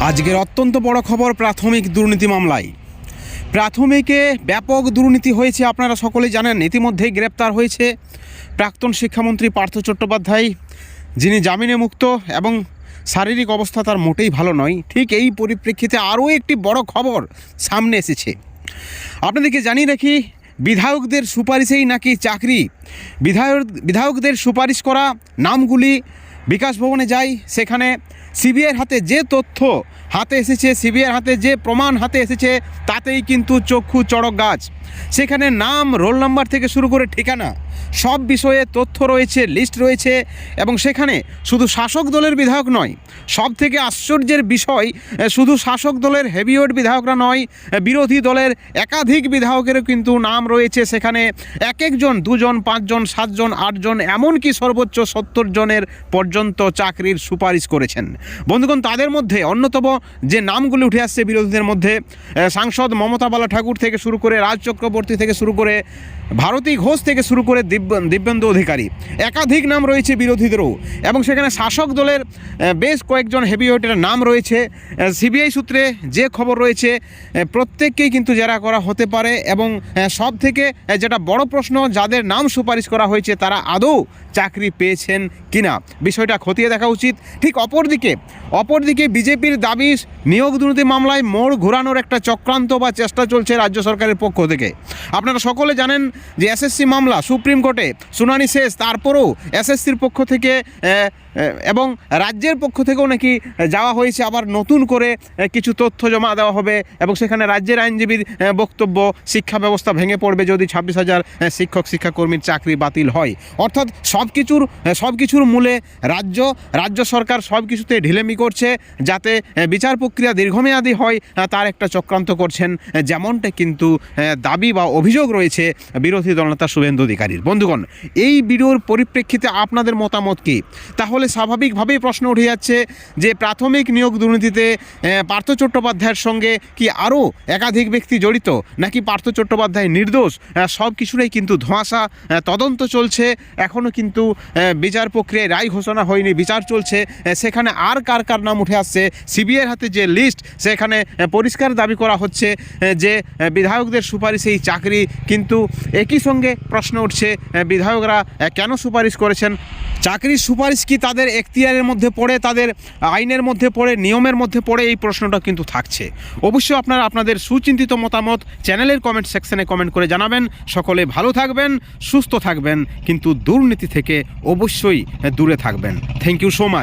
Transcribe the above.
আজকের অত্যন্ত বড় খবর প্রাথমিক দুর্নীতি মামলায়। প্রাথমিকে ব্যাপক দুর্নীতি হয়েছে আপনারা সকলেই জানেন, ইতিমধ্যেই গ্রেপ্তার হয়েছে প্রাক্তন শিক্ষামন্ত্রী পার্থ চট্টোপাধ্যায়, যিনি জামিনে মুক্ত এবং শারীরিক অবস্থা তার মোটেই ভালো নয়। ঠিক এই পরিপ্রেক্ষিতে আরও একটি বড় খবর সামনে এসেছে। আপনাদেরকে জানিয়ে রাখি, বিধায়কদের সুপারিশেই নাকি চাকরি। বিধায়ক বিধায়কদের সুপারিশ করা নামগুলি বিকাশ ভবনে যায়, সেখানে সিবিআইয়ের হাতে যে তথ্য হাতে এসেছে, সিবিআইয়ের হাতে যে প্রমাণ হাতে এসেছে, তাতেই কিন্তু চক্ষু চড়ক গাছ। সেখানে নাম, রোল নাম্বার থেকে শুরু করে ঠিকানা, সব বিষয়ে তথ্য রয়েছে, লিস্ট রয়েছে এবং সেখানে শুধু শাসক দলের বিধায়ক নয় সব থেকে আশ্চর্যের বিষয় শুধু শাসক দলের হেভিওয়েট বিধায়করা নয় বিরোধী দলের একাধিক বিধায়কেরও কিন্তু নাম রয়েছে সেখানে। এক একজন, দুজন, পাঁচজন, সাতজন, আটজন, এমনকি সর্বোচ্চ সত্তর জনের পর্যন্ত চাকরির সুপারিশ করেছেন। বন্ধুগণ, তাদের মধ্যে অন্যতম যে নামগুলি উঠে আসছে বিরোধীদের মধ্যে সাংসদ মমতা বালা ঠাকুর থেকে শুরু করে রাজ চক্রবর্তী থেকে শুরু করে ভারতী ঘোষ থেকে শুরু করে দিব্য, দিব্যেন্দু অধিকারী, একাধিক নাম রয়েছে বিরোধীদেরও এবং সেখানে শাসক দলের বেশ কয়েকজন হেভিওয়েটের নাম রয়েছে। সিবিআই সূত্রে যে খবর রয়েছে প্রত্যেককেই কিন্তু জেরা করা হতে পারে এবং সব থেকে যেটা বড় প্রশ্ন, যাদের নাম সুপারিশ করা হয়েছে তারা আদৌ চাকরি পেয়েছেন কিনা? বিষয়টা খতিয়ে দেখা উচিত। ঠিক অপরদিকে অপরদিকে বিজেপির দাবি, নিয়োগ দুর্নীতি মামলায় মোড় ঘোরানোর একটা চক্রান্ত বা চেষ্টা চলছে রাজ্য সরকারের পক্ষ থেকে। আপনারা সকলে জানেন যে এসএসসি মামলা সুপ্রিম কোর্টে শুনানি শেষ, তারপরেও এসএসসির পক্ষ থেকে এবং রাজ্যের পক্ষ থেকেও নাকি যাওয়া হয়েছে, আবার নতুন করে কিছু তথ্য জমা দেওয়া হবে এবং সেখানে রাজ্যের আইনজীবীর বক্তব্য, শিক্ষা ব্যবস্থা ভেঙে পড়বে যদি ছাব্বিশ হাজার শিক্ষক, শিক্ষাকর্মীর চাকরি বাতিল হয়। অর্থাৎ সব কিছুর সব কিছুর মূলে রাজ্য রাজ্য সরকার সব কিছুতে ঢিলেমি করছে যাতে বিচার প্রক্রিয়া দীর্ঘমেয়াদী হয় তার একটা চক্রান্ত করছেন যেমনটা কিন্তু দাবি বা অভিযোগ রয়েছে বিরোধী দলনেতা শুভেন্দু অধিকারীর। বন্ধুগণ, এই ভিডিওর পরিপ্রেক্ষিতে আপনাদের মতামত কী? তাহলে স্বাভাবিকভাবেই প্রশ্ন উঠে যাচ্ছে যে প্রাথমিক নিয়োগ দুর্নীতিতে পার্থ চট্টোপাধ্যায়ের সঙ্গে কি আরও একাধিক ব্যক্তি জড়িত? নাকি পার্থ চট্টোপাধ্যায় নির্দোষ? সব কিছুরই কিন্তু ধোঁয়াশা। তদন্ত চলছে। এখনও কিন্তু বিচার প্রক্রিয়ায় রায় ঘোষণা হয়নি, বিচার চলছে। সেখানে আর কার কার নাম উঠে আসছে? সিবিআইয়ের হাতে যে লিস্ট, সেখানে পরিষ্কার দাবি করা হচ্ছে যে বিধায়কদের সুপারিশে এই চাকরি। কিন্তু একই সঙ্গে প্রশ্ন উঠছে বিধায়করা কেন সুপারিশ করেছেন? চাকরির সুপারিশ কি তাদের এখতিয়ারের মধ্যে পড়ে, তাদের আইনের মধ্যে পড়ে, নিয়মের মধ্যে পড়ে, এই প্রশ্নটা কিন্তু থাকছে। অবশ্যই আপনারা আপনাদের সুচিন্তিত মতামত চ্যানেলের কমেন্ট সেকশনে কমেন্ট করে জানাবেন। সকলে ভালো থাকবেন, সুস্থ থাকবেন, কিন্তু দুর্নীতি থেকে অবশ্যই দূরে থাকবেন। Thank you so much